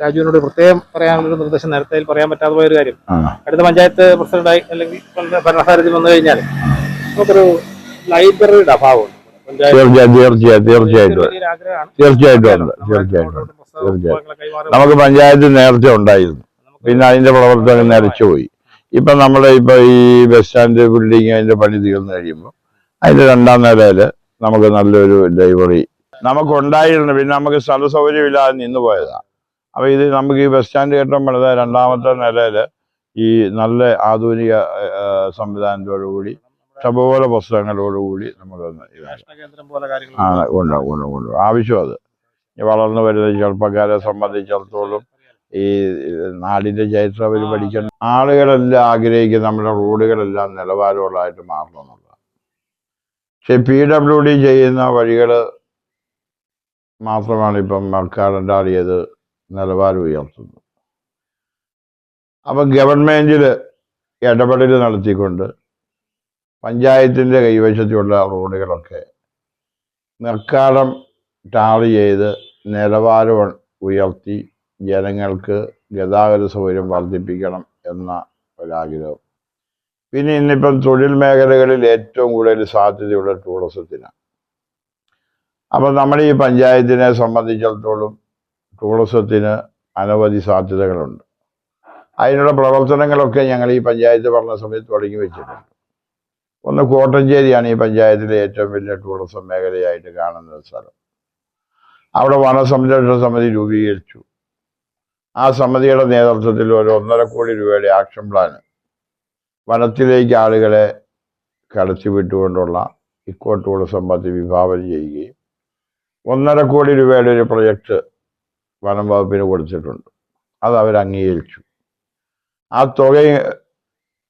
രാജുവിനോട് പ്രത്യേകം പറയാനുള്ള നിർദ്ദേശം നേരത്തെ പറയാൻ പറ്റാതെ പോയൊരു കാര്യം. അടുത്ത പഞ്ചായത്ത് പ്രസിഡന്റായി അല്ലെങ്കിൽ ഭരണസാരഥി വന്നു കഴിഞ്ഞാൽ നമുക്കൊരു ലൈബ്രറിയുടെ അഭാവമുണ്ട് തീർച്ചയായും തീർച്ചയായിട്ടും. നമുക്ക് പഞ്ചായത്ത് നേരത്തെ ഉണ്ടായിരുന്നു. പിന്നെ അതിന്റെ പ്രവർത്തനം നിലച്ചുപോയി ഇപ്പൊ നമ്മുടെ ഇപ്പൊ ഈ ബസ് സ്റ്റാൻഡ് ബിൽഡിങ് അതിന്റെ പണി തീർന്നു കഴിയുമ്പോൾ അതിന്റെ രണ്ടാം നിലയിൽ നമുക്ക് നല്ലൊരു ലൈബ്രറി നമുക്ക് ഉണ്ടായിരുന്നു പിന്നെ നമുക്ക് സ്ഥല സൗകര്യമില്ലാതെ നിന്ന് പോയതാ. അപ്പൊ ഇത് നമുക്ക് ഈ ബസ് സ്റ്റാൻഡ് കെട്ടം പണിത രണ്ടാമത്തെ നിലയിൽ ഈ നല്ല ആധുനിക സംവിധാനത്തോടുകൂടി ഇഷ്ടംപോലെ പുസ്തകങ്ങളോടുകൂടി നമുക്ക് ആണ് ഇതാണ് ഗവേഷണ കേന്ദ്രം പോലെ കാര്യങ്ങൾ ആ ഉണ്ട് ഉണ്ട് ഉണ്ട്. ആവശ്യം അത്. ഈ വളർന്നു വരുന്ന ചെറുപ്പക്കാരെ സംബന്ധിച്ചിടത്തോളം ഈ നാടിന്റെ ചരിത്രം അവർ പഠിക്കണം ആളുകളെല്ലാം ആഗ്രഹിക്കുന്ന നമ്മുടെ റോഡുകളെല്ലാം നിലവാരമുള്ളതായിട്ട് മാറണം എന്നുള്ളതാണ്. പക്ഷെ പി ഡബ്ല്യു ഡി ചെയ്യുന്ന വഴികൾ മാത്രമാണ് ഇപ്പം മക്കാടുണ്ടാടിയത് നിലവാരം ഉയർത്തുന്നത് അപ്പം ഗവൺമെന്റിൽ ഇടപെടൽ നടത്തിക്കൊണ്ട് പഞ്ചായത്തിന്റെ കൈവശത്തുള്ള റോഡുകളൊക്കെ നിർക്കാലം ടാർ ചെയ്ത് നിലവാരം ഉയർത്തി ജനങ്ങൾക്ക് ഗതാഗത സൗകര്യം വർദ്ധിപ്പിക്കണം എന്ന ഒരാഗ്രഹം. പിന്നെ ഇന്നിപ്പം തൊഴിൽ മേഖലകളിൽ ഏറ്റവും കൂടുതൽ സാധ്യതയുള്ള ടൂറിസത്തിനാണ് അപ്പം നമ്മുടെ ഈ പഞ്ചായത്തിനെ സംബന്ധിച്ചിടത്തോളം ടൂറിസത്തിന് അനവധി സാധ്യതകളുണ്ട്. അതിനുള്ള പ്രവർത്തനങ്ങളൊക്കെ ഞങ്ങൾ ഈ പഞ്ചായത്ത് ഭരണ സമയത്ത് തുടങ്ങി വെച്ചിട്ടുണ്ട്. ഒന്ന് കോട്ടഞ്ചേരിയാണ് ഈ പഞ്ചായത്തിലെ ഏറ്റവും വലിയ ടൂറിസം മേഖലയായിട്ട് കാണുന്ന സ്ഥലം. അവിടെ വനസംരക്ഷണ സമിതി രൂപീകരിച്ചു. ആ സമിതിയുടെ നേതൃത്വത്തിൽ ഒരു ഒന്നര കോടി രൂപയുടെ ആക്ഷൻ പ്ലാൻ വനത്തിലേക്ക് ആളുകളെ കടത്തിവിട്ടുകൊണ്ടുള്ള ഇക്കോ ടൂറിസം പദ്ധതി വിഭാവനം ചെയ്യുകയും ഒന്നര കോടി രൂപയുടെ ഒരു പ്രൊജക്റ്റ് വനം വകുപ്പിന് കൊടുത്തിട്ടുണ്ട്. അത് അവർ അംഗീകരിച്ചു. ആ തുക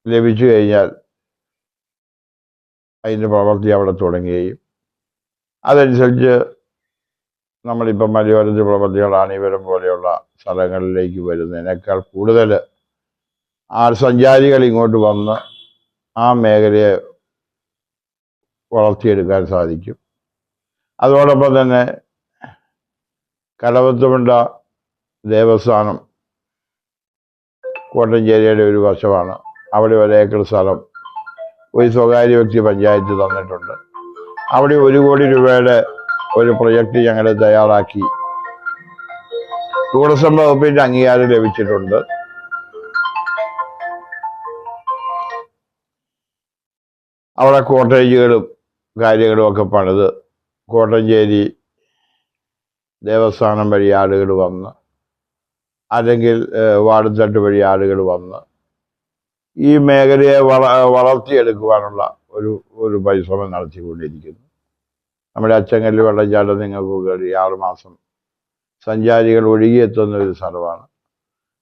ലഭിച്ചു കഴിഞ്ഞാൽ അതിന്റെ പ്രവൃത്തി അവിടെ തുടങ്ങുകയും അതനുസരിച്ച് നമ്മളിപ്പം മലയോരത്ത് പ്രവൃത്തികൾ ഇവരും പോലെയുള്ള സ്ഥലങ്ങളിലേക്ക് വരുന്നതിനേക്കാൾ കൂടുതൽ ആ സഞ്ചാരികൾ ഇങ്ങോട്ട് വന്ന് ആ മേഖലയെ വളർത്തിയെടുക്കാൻ സാധിക്കും. അതോടൊപ്പം തന്നെ കലവത്തുമുണ്ട ദേവസ്ഥാനം കോട്ടഞ്ചേരിയുടെ ഒരു വശമാണ്. അവിടെ ഒരു ഏക്കർ സ്ഥലം ഒരു സ്വകാര്യ വ്യക്തി പഞ്ചായത്ത് തന്നിട്ടുണ്ട്. അവിടെ ഒരു കോടി രൂപയുടെ ഒരു പ്രൊജക്റ്റ് ഞങ്ങൾ തയ്യാറാക്കി. ടൂറിസം വകുപ്പിന്റെ അംഗീകാരം ലഭിച്ചിട്ടുണ്ട്. അവിടെ കോട്ടേജുകളും കാര്യങ്ങളും ഒക്കെ പണിത് കോട്ടഞ്ചേരി ദേവസ്ഥാനം വഴി ആളുകൾ വന്ന് അല്ലെങ്കിൽ വാർഡ് വാർഡ് വഴി ആളുകൾ വന്ന് ഈ മേഖലയെ വള വളർത്തിയെടുക്കുവാനുള്ള ഒരു ഒരു പരിശ്രമം നടത്തിക്കൊണ്ടിരിക്കുന്നു. നമ്മുടെ അച്ചങ്കല്ല് വെള്ളച്ചാട്ടം നിങ്ങൾക്ക് കയറി ആറുമാസം സഞ്ചാരികൾ ഒഴുകിയെത്തുന്ന ഒരു സ്ഥലമാണ്.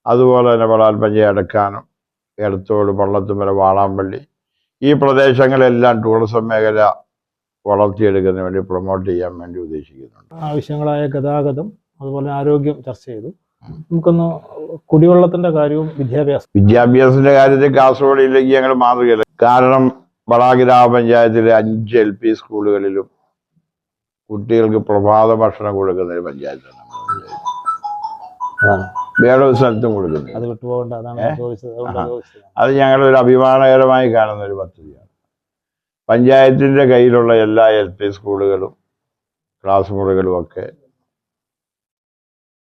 അതുപോലെ തന്നെ വളാൽപ്പഞ്ച എടക്കാനം എടത്തോട് പള്ളത്തുമല വാളാമ്പള്ളി ഈ പ്രദേശങ്ങളെല്ലാം ടൂറിസം മേഖല വളർത്തിയെടുക്കുന്നതിന് വേണ്ടി പ്രൊമോട്ട് ചെയ്യാൻ വേണ്ടി ഉദ്ദേശിക്കുന്നുണ്ട്. ആവശ്യങ്ങളായ ഗതാഗതം അതുപോലെ ആരോഗ്യം ചർച്ച ചെയ്തു. നമുക്കൊന്ന് കുടിവെള്ളത്തിന്റെ കാര്യവും വിദ്യാഭ്യാസം. വിദ്യാഭ്യാസത്തിന്റെ കാര്യത്തിൽ കാസർഗോഡ് ഇല്ലെങ്കിൽ ഞങ്ങൾ മാതൃകയില്ല കാരണം വളാ ഗ്രാമപഞ്ചായത്തിലെ അഞ്ച് എൽ പി സ്കൂളുകളിലും കുട്ടികൾക്ക് പ്രഭാത ഭക്ഷണം കൊടുക്കുന്ന ഒരു പഞ്ചായത്താണ് വേറെ ഒരു സ്ഥലത്തും കൊടുക്കുന്നത് അത് വിട്ടുപോകേണ്ട അതാണ് ചോദിച്ചത് അത് ഞങ്ങളൊരു അഭിമാനകരമായി കാണുന്ന ഒരു പദ്ധതിയാണ്. പഞ്ചായത്തിന്റെ കയ്യിലുള്ള എല്ലാ എൽ പി സ്കൂളുകളും ക്ലാസ് മുറികളും ഒക്കെ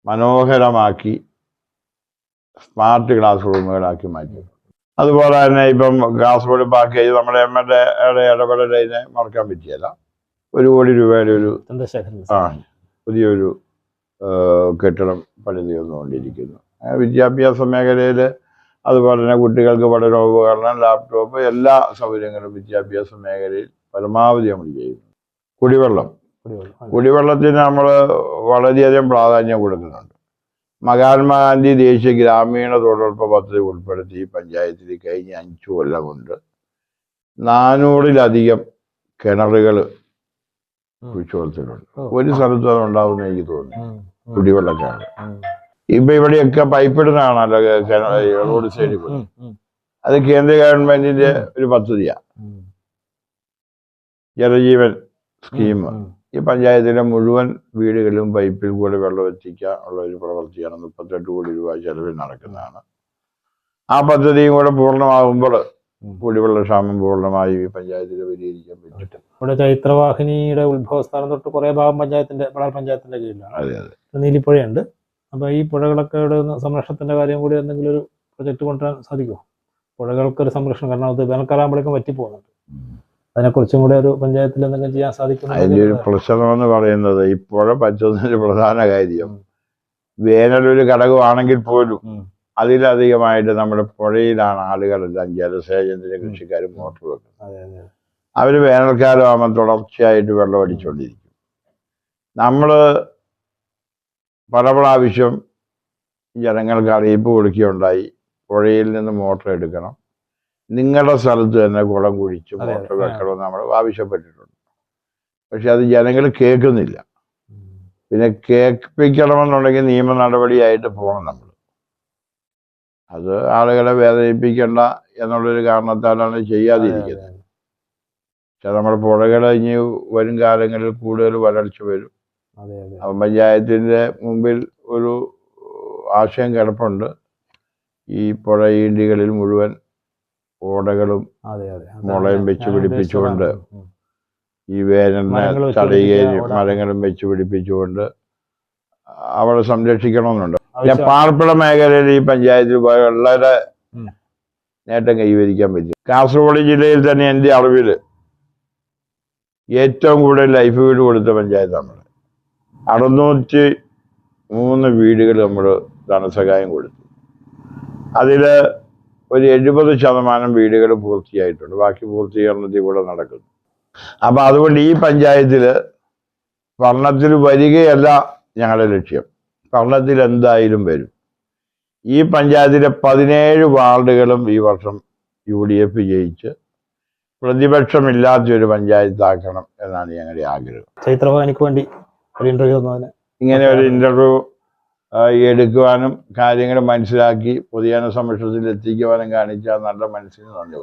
മനോഹരമാക്കി സ്മാർട്ട് ക്ലാസ് റൂമുകളാക്കി മാറ്റി. അതുപോലെ തന്നെ ഇപ്പം കാസർഗോഡ് പാക്കേജ് നമ്മുടെ എം എൽ എയുടെ ഇടപെടലിനെ മറക്കാൻ പറ്റിയല്ല. ഒരു കോടി രൂപയുടെ ഒരു ആ പുതിയൊരു കെട്ടിടം പണി തീർന്നുകൊണ്ടിരിക്കുന്നു വിദ്യാഭ്യാസ മേഖലയിൽ അതുപോലെ തന്നെ കുട്ടികൾക്ക് പഠനോപകരണം ലാപ്ടോപ്പ് എല്ലാ സൗകര്യങ്ങളും വിദ്യാഭ്യാസ മേഖലയിൽ പരമാവധി നമ്മൾ ചെയ്യുന്നു. കുടിവെള്ളം. കുടിവെള്ളത്തിന് നമ്മൾ വളരെയധികം പ്രാധാന്യം കൊടുക്കുന്നുണ്ട്. മഹാത്മാഗാന്ധി ദേശീയ ഗ്രാമീണ തൊഴിലുറപ്പ് പദ്ധതി ഉൾപ്പെടുത്തി ഈ പഞ്ചായത്തിൽ കഴിഞ്ഞ അഞ്ചു കൊല്ലം കൊണ്ട് നാനൂറിലധികം കിണറുകൾ. കുഴിച്ചു കൊടുത്തിട്ടുണ്ട്. ഒരു സ്ഥലത്തും അത് ഉണ്ടാവുമെന്ന് എനിക്ക് തോന്നുന്നു കുടിവെള്ളക്കാണ് ഇപ്പൊ ഇവിടെയൊക്കെ പൈപ്പ് ഇടുന്നതാണല്ലോ റോഡ് സൈഡിൽ ഉം, അത് കേന്ദ്ര ഗവൺമെന്റിന്റെ ഒരു പദ്ധതിയാ. ജലജീവൻ സ്കീം ഈ പഞ്ചായത്തിലെ മുഴുവൻ വീടുകളിലും പൈപ്പിൽ കൂടെ വെള്ളം എത്തിക്കുക ഉള്ള ഒരു പ്രവൃത്തിയാണ് മുപ്പത്തെട്ട് കോടി രൂപ ചെലവിൽ നടക്കുന്നതാണ്. ആ പദ്ധതിയും കൂടെ പൂർണമാകുമ്പോൾ കുടിവെള്ളക്ഷാമം പൂർണമായും ഈ പഞ്ചായത്തിൽ പരിഹരിക്കാൻ പറ്റും. ഇവിടെ ചൈത്രവാഹിനിയുടെ ഉത്ഭവസ്ഥാനം തൊട്ട് കുറേ ഭാഗം പഞ്ചായത്തിന്റെ വളർ പഞ്ചായത്തിന്റെ കീഴിലാണ്. അതെ അതെ. നീലിപ്പുഴയുണ്ട്. അപ്പൊ ഈ പുഴകളൊക്കെ സംരക്ഷണത്തിന്റെ കാര്യം കൂടി എന്തെങ്കിലും ഒരു പ്രൊജക്റ്റ് കൊണ്ടുവരാൻ സാധിക്കുമോ? പുഴകൾക്ക് ഒരു സംരക്ഷണം കാരണം അത് വേനൽക്കാലാകുമ്പോഴേക്കും വറ്റി പോകുന്നുണ്ട് അതിനെക്കുറിച്ചും കൂടെ ഒരു പഞ്ചായത്തിൽ എന്തെങ്കിലും ചെയ്യാൻ സാധിക്കും അതിന്റെ ഒരു പ്രശ്നമെന്ന് പറയുന്നത് ഈ പുഴ പറ്റുന്നതിന്റെ പ്രധാന കാര്യം ഒരു ഘടകമാണെങ്കിൽ പോലും. അതിലധികമായിട്ട് നമ്മുടെ പുഴയിലാണ് ആളുകളെല്ലാം ജലസേചനത്തിന് കൃഷിക്കാരും മോട്ടർ വെക്കുന്നത്. അവർ വേനൽക്കാലം ആകുമ്പോൾ തുടർച്ചയായിട്ട് വെള്ളം അടിച്ചുകൊണ്ടിരിക്കും നമ്മൾ പല പ്രാവശ്യം ജനങ്ങൾക്ക് അറിയിപ്പ് കൊടുക്കുകയുണ്ടായി. പുഴയിൽ നിന്ന് മോട്ടർ എടുക്കണം. നിങ്ങളുടെ സ്ഥലത്ത് തന്നെ കുളം കുഴിച്ച് മോട്ടർ വെക്കണമെന്ന് നമ്മൾ ആവശ്യപ്പെട്ടിട്ടുണ്ട്. പക്ഷെ അത് ജനങ്ങൾ കേൾക്കുന്നില്ല. പിന്നെ കേൾപ്പിക്കണമെന്നുണ്ടെങ്കിൽ നിയമ നടപടിയായിട്ട് പോകണം നമ്മൾ. അത് ആളുകളെ വേദനിപ്പിക്കേണ്ട എന്നുള്ളൊരു കാരണത്താലാണ് ചെയ്യാതിരിക്കുന്നത്. പക്ഷെ നമ്മുടെ പുഴകൾ ഇനി വരും കാലങ്ങളിൽ കൂടുതൽ വരൾച്ച വരും. അപ്പം പഞ്ചായത്തിന്റെ മുമ്പിൽ ഒരു ആശയം കിടപ്പുണ്ട്. ഈ പുഴ ഈണ്ടികളിൽ മുഴുവൻ ഓടകളും മുളയും ഞാൻ- വെച്ച് പിടിപ്പിച്ചുകൊണ്ട് ഈ വേനലിനെ തടയുകയും മരങ്ങളും വെച്ച് പിടിപ്പിച്ചുകൊണ്ട് അവളെ സംരക്ഷിക്കണമെന്നുണ്ട്. പിന്നെ ആവശ്യം- പാർപ്പിട മേഖലയിൽ ഈ പഞ്ചായത്തിൽ വളരെ ഉം. നേട്ടം കൈവരിക്കാൻ പറ്റും. കാസർഗോഡ് ജില്ലയിൽ തന്നെ എന്റെ അറിവിൽ ഏറ്റവും കൂടുതൽ ലൈഫ് വീട് കൊടുത്ത പഞ്ചായത്താണ്. അറുന്നൂറ്റി മൂന്ന് വീടുകൾ നമ്മൾ ധനസഹായം കൊടുത്തു. അതിൽ ഒരു എഴുപത് ശതമാനം വീടുകൾ പൂർത്തിയായിട്ടുണ്ട്. ബാക്കി പൂർത്തീകരണത്തിൽ കൂടെ നടക്കുന്നു. അപ്പം അതുകൊണ്ട് ഈ പഞ്ചായത്തിൽ ഭരണത്തിൽ വരികയല്ല ഞങ്ങളുടെ ലക്ഷ്യം. ഭരണത്തിൽ എന്തായാലും വരും. ഈ പഞ്ചായത്തിലെ പതിനേഴ് വാർഡുകളും ഈ വർഷം യു ഡി എഫ് ജയിച്ച് പ്രതിപക്ഷമില്ലാത്തൊരു പഞ്ചായത്താക്കണം എന്നാണ് ഞങ്ങളുടെ ആഗ്രഹം. ചൈത്രഭവനിക്ക് വേണ്ടി ഒരു ഇന്റർവ്യൂ തന്നതിന് ഇങ്ങനെ ഒരു ഇന്റർവ്യൂ എടുക്കുവാനും കാര്യങ്ങൾ മനസ്സിലാക്കി പൊതുജന സമക്ഷത്തിൽ എത്തിക്കുവാനും കാണിച്ച നല്ല മനസ്സിന് നന്ദി